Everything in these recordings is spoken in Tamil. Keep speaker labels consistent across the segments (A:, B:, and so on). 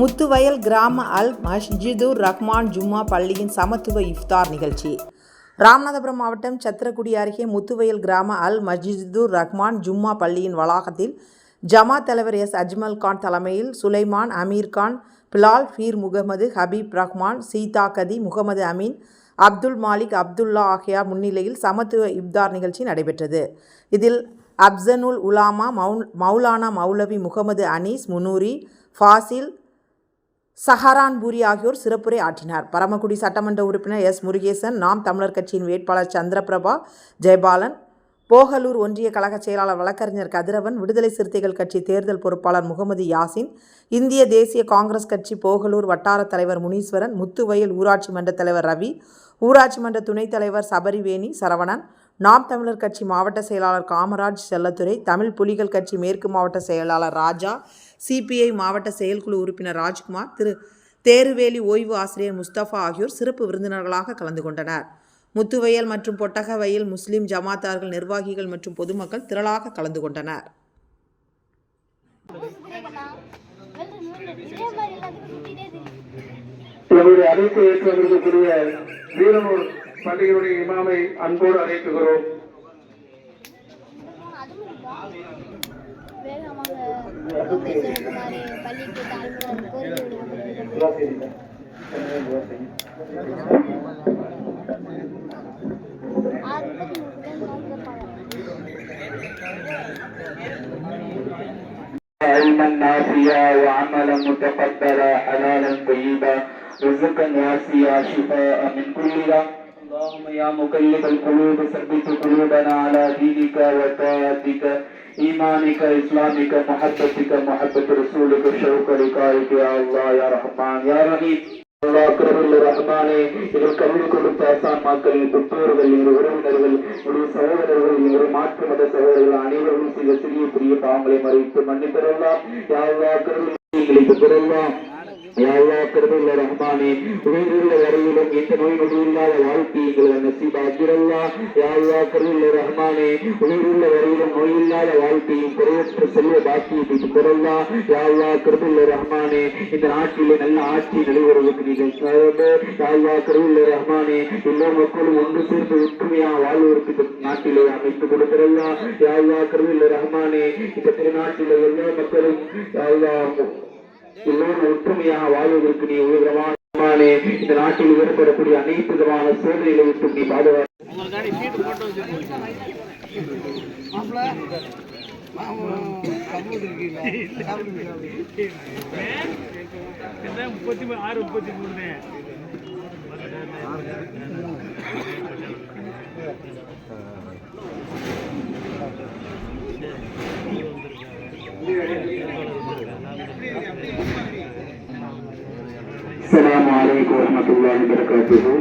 A: முத்துவயல் கிராம அல் மஸ்ஜிதுர் ரஹ்மான் ஜும்மா பள்ளியின் சமத்துவ இஃப்தார் நிகழ்ச்சி. ராமநாதபுரம் மாவட்டம் சத்திரக்குடி அருகே முத்துவயல் கிராம அல் மஸ்ஜிதுர் ரஹ்மான் ஜும்மா பள்ளியின் வளாகத்தில் ஜமா தலைவர் எஸ் அஜ்மல் கான் தலைமையில் சுலைமான் அமீர் கான் பிலால் ஃபீர் முகமது ஹபீப் ரஹ்மான் சீதா கதி முகமது அமீன் அப்துல் மாலிக் அப்துல்லா ஆகியார் முன்னிலையில் சமத்துவ இப்தார் நிகழ்ச்சி நடைபெற்றது. இதில் அப்சனுல் உலாமா மவுலானா மௌலானா மௌலவி முகமது அனீஸ் முனூரி ஃபாசில் சஹரான்பூரி ஆகியோர் சிறப்புரை ஆற்றினார். பரமக்குடி சட்டமன்ற உறுப்பினர் எஸ். முருகேசன் நாம் தமிழர் கட்சியின் வேட்பாளர் சந்திரபிரபா ஜெயபாலன் போகலூர் ஒன்றிய கழக செயலாளர் வழக்கறிஞர் கதிரவன் விடுதலை சிறுத்தைகள் கட்சி தேர்தல் பொறுப்பாளர் முகமது யாசின் இந்திய தேசிய காங்கிரஸ் கட்சி போகலூர் வட்டார தலைவர் முனீஸ்வரன் முத்துவயல் ஊராட்சி மன்ற தலைவர் ரவி ஊராட்சி மன்ற துணைத் தலைவர் சபரிவேணி சரவணன் நாம் தமிழர் கட்சி மாவட்ட செயலாளர் காமராஜ் செல்லத்துறை தமிழ் புலிகள் கட்சி மேற்கு மாவட்ட செயலாளர் ராஜா சிபிஐ மாவட்ட செயற்குழு உறுப்பினர் ராஜ்குமார் திரு தேருவேலி ஓய்வு ஆசிரியர் முஸ்தபா ஆகியோர் சிறப்பு விருந்தினர்களாக கலந்து கொண்டனர். முத்துவயல் மற்றும் பொட்டகவயல் முஸ்லிம் ஜமாத்தார்கள் நிர்வாகிகள் மற்றும் பொதுமக்கள் திரளாக கலந்து கொண்டனர்.
B: இதே
C: ஏற்று வந்திருக்கக்கூடிய வீரனூர் பள்ளியினுடைய இமாமை அன்போடு அழைக்குகிறோம்
B: அதுவும் இருக்கா வேகமாக பேசுறதுனாலே பள்ளிக்கு தாழ்மையான கோரிக்கை விடுக்கப்பட்டிருக்கிறது. ஆறு முப்பத்தி மூணு பேர் கேட்பாங்க
C: علما نافعا وعملا متقبلا حلالا طيبا رزقا واسعا شفاء من كل داء اللهم يا مقلب القلوب ثبت قلوبنا على دينك وطاعتك إيمانك إسلامك محبتك محبة رسولك شوق لقائك يا الله يا رحمن يا رحيم அல்லாஹ் கிருபையுள்ள ரஹ்மானே இதில் கல்வி கொடுத்த அசான்மாக்கள் பெற்றோர்கள் எங்கள் உறவினர்கள் என்னுடைய சகோதரர்கள் எங்களுடைய மாற்று மத சகோதரர்கள் அனைவரும் சில சிறிய பெரிய பாவங்களை மறைத்து மன்னித்தரலாம் யாவா கருவிகளை பெற்றரலாம் யாவா கிருபையுள்ள ரஹ்மானே உயிரிழந்த வரையிலும் எந்த நோய் நொடி இல்லாத வாழ்க்கை எங்களை நசீபாக்கிறல்லா யாவா கருவியுள்ள ரஹ்மானே உயிரிழந்த வரையிலும் நோய் இல்லாத வாழ்க்கையும் குறையற்ற செல்வ பாக்கியத்தை பெறல்லா. யாவா கிருபையுள்ள ரஹ்மானே இந்த நாட்டிலே நல்ல ஆட்சி நடைபெறுவதற்கு நீங்கள் சார்ந்து. யாவா ரஹ்மானே எல்லா மக்களும் ஒன்று சேர்ந்து ஒற்றுமையாக வாழ்வதற்கு நாட்டிலே அமைத்து கொடுக்கிறல்லா. யாவா கருவியுள்ள ரஹ்மானே இந்த திருநாட்டிலே எல்லா மக்களும் யாவா எல்லோரும் ஒற்றுமையாக வாழ்வதற்கு நீ உயர்வான இந்த நாட்டில் ஏற்படக்கூடிய அனைத்து விதமான சோதனைகளை விட்டு நீ பாதுகாப்பு
D: முப்பத்தி ஆறு முப்பத்தி மூணு
C: அஸ்ஸலாமு அலைக்கும் வரஹ்மத்துல்லாஹி வபரகாத்துஹு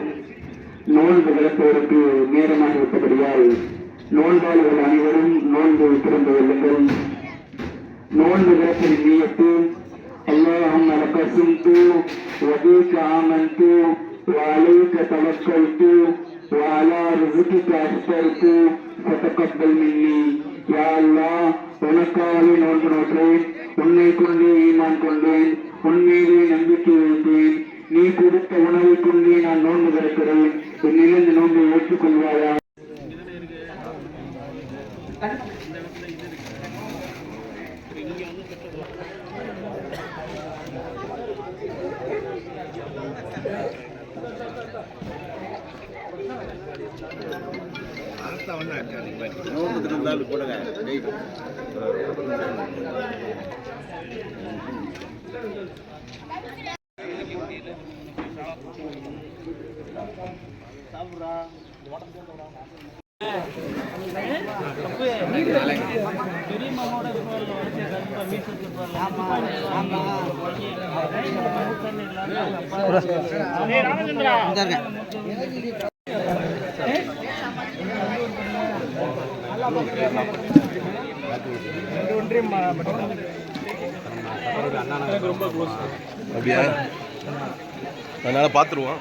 C: நோன்பு விளப்போருக்கு நேரமாக விட்டபடியால் நோன்பாளர்கள் அனைவரும் நோன்பு திறந்து கொள்ளுங்கள் நோன்பு விளப்பின் நீயத்து اللهم لك صمت وبك آمنت وعليك توكلت وعلى رزقك أفطرت فتقبل مني يا الله உனக்காக நோன்பு நோற்றேன் உன்னை கொண்டே நான் கொண்டேன். உன்மீதே நம்பிக்கை வைத்தேன் நீ கொடுத்த உணவை கொண்டே நான் நோன்பு திறக்கிறேன். என்னிலிருந்து நோன்பை ஏற்றுக்கொள்வாயா?
E: அப்படியா? அதனால பார்த்துருவோம்.